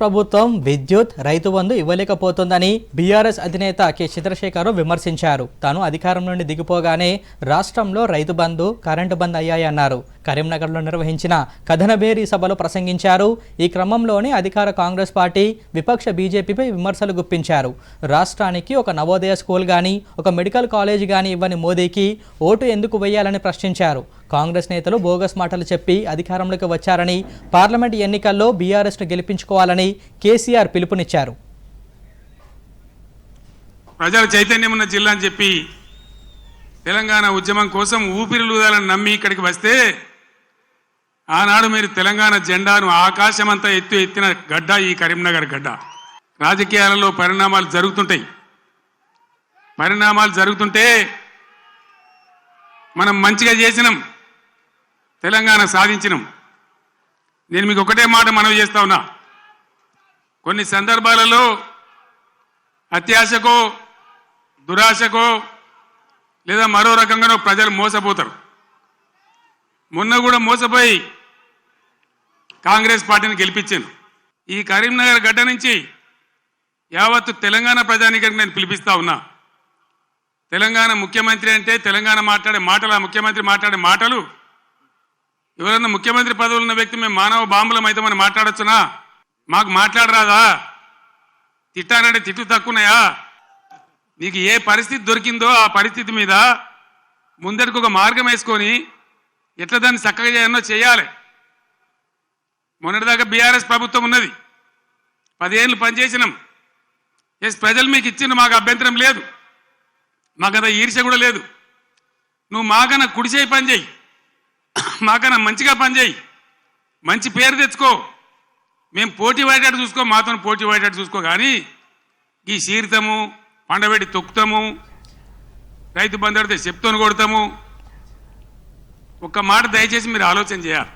ప్రభుత్వం విద్యుత్ రైతు బంధు ఇవ్వలేకపోతుందని బీఆర్ఎస్ అధినేత కె. చంద్రశేఖర్ విమర్శించారు. తాను అధికారం నుండి దిగిపోగానే రాష్ట్రంలో రైతు బంధు కరెంటు బంద్ అయ్యాయన్నారు. కరీంనగర్లో నిర్వహించిన కథనబేరి సభలో ప్రసంగించారు. ఈ క్రమంలోనే అధికార కాంగ్రెస్ పార్టీ విపక్ష బీజేపీపై విమర్శలు గుప్పించారు. రాష్ట్రానికి ఒక నవోదయ స్కూల్ గాని ఒక మెడికల్ కాలేజ్ గాని ఇవ్వని మోదీకి ఓటు ఎందుకు వేయాలని ప్రశ్నించారు. కాంగ్రెస్ నేతలు బోగస్ మాటలు చెప్పి అధికారంలోకి వచ్చారని పార్లమెంట్ ఎన్నికల్లో బీఆర్ఎస్ను గెలిపించుకోవాలని కేసీఆర్ పిలుపునిచ్చారు. ప్రజల చైతన్యం ఉన్న జిల్లా అని చెప్పి తెలంగాణ ఉద్యమం కోసం ఊపిరిలుదాలని నమ్మి ఇక్కడికి వస్తే ఆనాడు మీరు తెలంగాణ జెండాను ఆకాశమంతా ఎత్తు ఎత్తిన గడ్డ ఈ కరీంనగర్ గడ్డ. రాజకీయాలలో పరిణామాలు జరుగుతుంటాయి. పరిణామాలు జరుగుతుంటే మనం మంచిగా చేసినాం. తెలంగాణ సాధించినాం. నేను మీకు ఒకటే మాట మనవి చేస్తా ఉన్నా. కొన్ని సందర్భాలలో అత్యాశకో దురాశకో లేదా మరో రకంగానో ప్రజలు మోసపోతారు. మొన్న కూడా మోసపోయి కాంగ్రెస్ పార్టీని గెలిపించాను ఈ కరీంనగర్ గడ్డ నుంచి యావత్తు తెలంగాణ ప్రజానికానికి నేను పిలిపిస్తా ఉన్నా. తెలంగాణ ముఖ్యమంత్రి అంటే తెలంగాణ మాట్లాడే మాటలు ముఖ్యమంత్రి మాట్లాడే మాటలు ఎవరైనా ముఖ్యమంత్రి పదవులు ఉన్న వ్యక్తి మేము మానవ బాంబులం అయితే మనం మాట్లాడొచ్చునా? మాకు మాట్లాడరాదా? తిట్టానంటే తిట్టు తక్కువనాయా నీకు ఏ పరిస్థితి దొరికిందో ఆ పరిస్థితి మీద ముందరికి ఒక మార్గం వేసుకొని ఎట్లా దాన్ని చక్కగా చేయాలో చేయాలి. మొన్నటిదాకా బీఆర్ఎస్ ప్రభుత్వం ఉన్నది. పదేళ్ళు పనిచేసినాం. ఎస్ ప్రజలు మీకు ఇచ్చిన మాకు అభ్యంతరం లేదు. మాకంత ఈర్ష కూడా లేదు. నువ్వు మాకన్నా కుడిచేయి పని చేయి. మాకన్నా మంచిగా పనిచేయి. మంచి పేరు తెచ్చుకో. మేము పోటీ పడేటట్టు చూసుకో మాతో పోటీ పడేటట్టు చూసుకో. కానీ ఈ చీరుతాము పండబెట్టి తొక్కుతాము రైతు బంధు అడితే చెప్తోని కొడతాము. ఒక్క మాట దయచేసి మీరు ఆలోచన చేయాలి.